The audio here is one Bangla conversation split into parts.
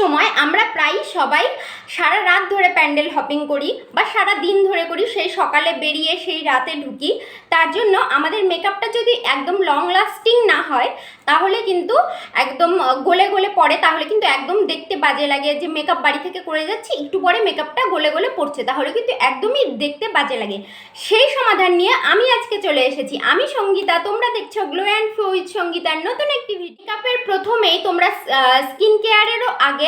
সময় আমরা প্রায় সবাই সারা রাত ধরে প্যান্ডেল হপিং করি বা সারা দিন ধরে করি, সেই সকালে বেরিয়ে সেই রাতে ঢুকি। তার জন্য আমাদের মেকআপটা যদি একদম লং লাস্টিং না হয়, তাহলে কিন্তু একদম গলে গলে পড়ে, তাহলে কিন্তু একদম দেখতে বাজে লাগে যে মেকআপ বাড়ি থেকে করে যাচ্ছি, একটু পরে মেকআপটা গলে গলে পড়ছে, তাহলে কিন্তু একদমই দেখতে বাজে লাগে। সেই সমাধান নিয়ে আমি আজকে চলে এসেছি। আমি সঙ্গীতা, তোমরা দেখছ গ্লো অ্যান্ড ফ্লো উইথ সঙ্গীতার নতুন একটি মেকআপের প্রথমেই তোমরা স্কিন কেয়ারেরও আগে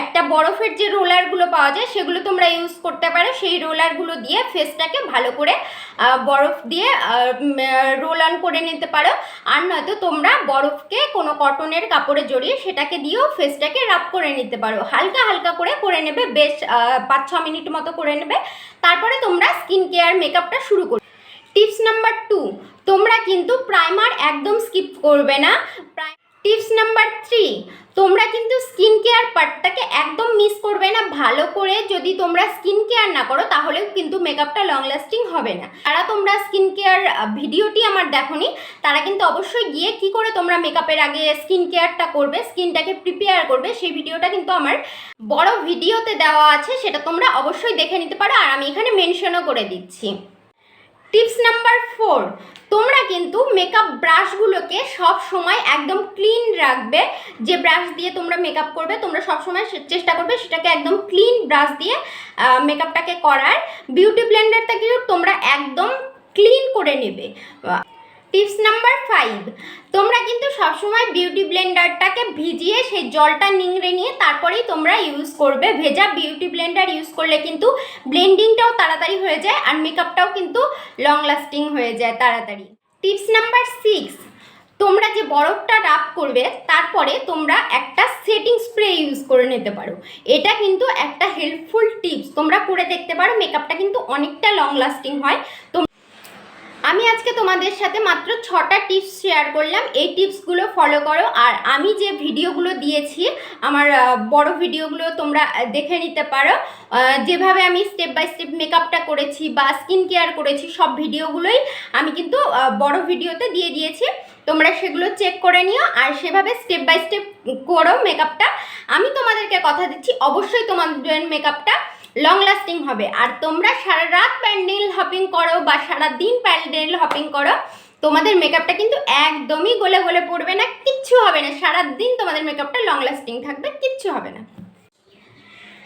একটা বরফের যে রোলারগুলো পাওয়া যায় সেগুলো তোমরা ইউজ করতে পারো। সেই রোলারগুলো দিয়ে ফেসটাকে ভালো করে বরফ দিয়ে রোল অন করে নিতে পারো। আর নয়তো তোমরা বরফকে কোনো কটনের কাপড়ে জড়িয়ে সেটাকে দিয়েও ফেসটাকে রাব করে নিতে পারো। হালকা হালকা করে করে নেবে, বেশ পাঁচ ছ মিনিট মতো করে নেবে। তারপরে তোমরা স্কিন কেয়ার মেকআপটা শুরু করবে টিপস নাম্বার টু তোমরা কিন্তু প্রাইমার একদম স্কিপ করবে না। টিপস নাম্বার থ্রি তোমরা কিন্তু স্কিন কেয়ার পার্টটাকে একদম মিস করবে না। ভালো করে যদি তোমরা স্কিন কেয়ার না করো, তাহলেও কিন্তু মেকআপটা লং লাস্টিং হবে না। তারা তোমরা স্কিন কেয়ার ভিডিওটি আমার দেখোনি, তারা কিন্তু অবশ্যই গিয়ে কি করে তোমরা মেকআপের আগে স্কিন কেয়ারটা করবে স্কিনটাকে প্রিপেয়ার করবে, সেই ভিডিওটা কিন্তু আমার বড় ভিডিওতে দেওয়া আছে, সেটা তোমরা অবশ্যই দেখে নিতে পারো। আর আমি এখানে মেনশনও করে দিচ্ছি। টিপস নাম্বার ফোর কিন্তু মেকআপ ব্রাশগুলোকে সব সময় একদম ক্লিন রাখবে। যে ব্রাশ দিয়ে তোমরা মেকআপ করবে, তোমরা সব সময় চেষ্টা করবে সেটাকে একদম ক্লিন ব্রাশ দিয়ে মেকআপটাকে করার। বিউটি ব্লেন্ডারটা কিন্তু তোমরা একদম ক্লিন করে নেবে। টিপস নাম্বার ফাইভ তোমরা কিন্তু সবসময় বিউটি ব্লেন্ডারটাকে ভিজিয়ে সেই জলটা নিংড়ে নিয়ে তারপরেই তোমরা ইউজ করবে। ভেজা বিউটি ব্লেন্ডার ইউজ করলে কিন্তু ব্লেন্ডিংটাও তাড়াতাড়ি হয়ে যায় আর মেকআপটাও কিন্তু লং লাস্টিং হয়ে যায় তাড়াতাড়ি। টিপস নাম্বার সিক্স, তোমরা যে বরফটা রাব করবে, তারপরে তোমরা একটা সেটিং স্প্রে ইউজ করে নিতে পারো। এটা কিন্তু একটা হেল্পফুল টিপস তোমরা করে দেখতে পারো মেকআপটা কিন্তু অনেকটা লং লাস্টিং হয়। তো আমি আজকে তোমাদের সাথে মাত্র ছটা টিপস শেয়ার করলাম। এই টিপসগুলো ফলো করো। আর আমি যে ভিডিওগুলো দিয়েছি, আমার বড় ভিডিওগুলো তোমরা দেখে নিতে পারো। যেভাবে আমি স্টেপ বাই স্টেপ মেকআপটা করেছি বা স্কিন কেয়ার করেছি, সব ভিডিওগুলোই আমি কিন্তু বড় ভিডিওতে দিয়ে দিয়েছি। তোমরা সেগুলো চেক করে নিও। আর সেভাবে স্টেপ বাই স্টেপ করো মেকআপটা আমি তোমাদেরকে কথা দিচ্ছি, অবশ্যই তোমাদের মেকআপটা লং লাস্টিং হবে। আর তোমরা সারা রাত প্যান্ডেল হপিং করো বা সারা দিন প্যান্ডেল হপিং করো, তোমাদের মেকআপটা কিন্তু একদমই গলে গলে পড়বে না, কিচ্ছু হবে না। সারা দিন তোমাদের মেকআপটা লং লাস্টিং থাকবে, কিচ্ছু হবে না।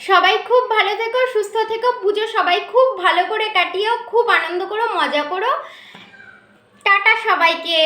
সবাই খুব ভালো থেকো, সুস্থ থেকো, পুজো সবাই খুব ভালো করে কাটিও, খুব আনন্দ করো, মজা করো। টাটা সবাইকে।